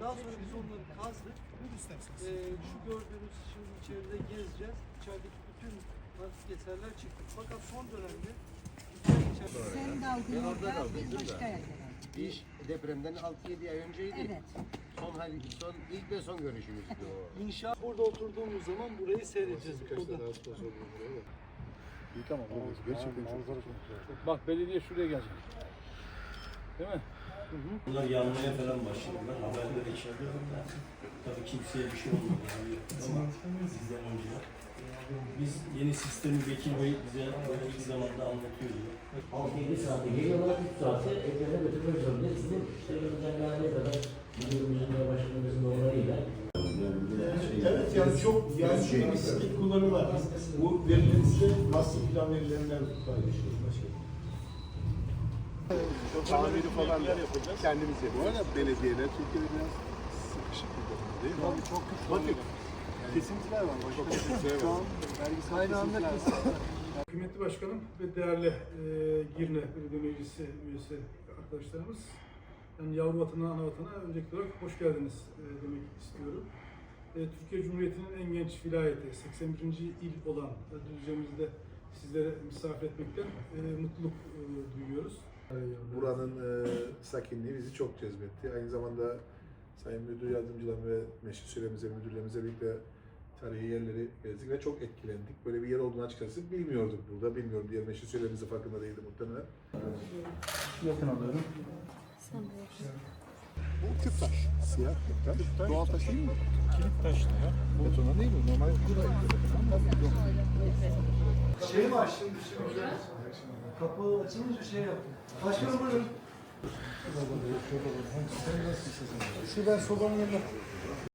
Daha sonra biz onları kazdık. Ee, şu gördüğünüz şimdi içeride gezeceğiz. İçerideki bütün antik eserler çıktı. Fakat son dönemde Sen daldın orada, biz başka yerde. İş depremden 6-7 ay önceydi. Evet. Son, hali- son ilk ve son görüşümüzdü o. İnşa burada oturduğumuz zaman burayı seyredeceğiz. Burada. İyi tamam. Gerçekten çok Bak belediye şuraya gelecek. Değil mi? Bunlar yanmaya falan başladılar. Haberleri içeride ama tabii kimseye bir şey olmadı. Yani. Ama bizden önce. Biz yeni sistemi Bekir Bey bize böyle ilk zamanda anlatıyordu. 6-7 saate geliyorlar, 3 saate evlerine götürmek zorundayız. Sizin işlerimizden geldiği kadar müdürümüzün ve başkanımızın da onayıyla Evet yani çok yani şey bir sistem kullanımı var. Bu verilerinizi master plan verilerinden paylaşıyoruz başkanım. Tamiri falan da kendimiz yapıyoruz. Bu arada belediyeler Türkiye'de biraz sıkışık bir durumda değil mi? Tabii çok güçlü. Bakın kesintiler var. Başka kesintiler var. Kaynağında kesin. Kıymetli Başkanım ve değerli e, Girne Belediye Meclisi üyesi arkadaşlarımız, yani yavru vatana, ana vatana öncelikli olarak hoş geldiniz e, demek istiyorum. E, Türkiye Cumhuriyeti'nin en genç vilayeti, 81. il olan e, Düzce'mizde sizlere misafir etmekten e, mutluluk e, duyuyoruz. Buranın e, sakinliği bizi çok cezbetti. Aynı zamanda Sayın Müdür Yardımcılarım ve Meşri Süremize, müdürlerimize birlikte tarihi yerleri gezdik ve çok etkilendik. Böyle bir yer olduğunu açıkçası bilmiyorduk burada. Bilmiyorum diğer Meşri Süremize farkında değildi muhtemelen. Bu küp taş. Siyah küp taş. Doğal taş değil mi? Kilit taş ya. Betona değil mi? Normal Şey mi açtın şimdi? Kapı açılınca şey yaptım. Başkanım buyurun. Şu ben sobanın yanına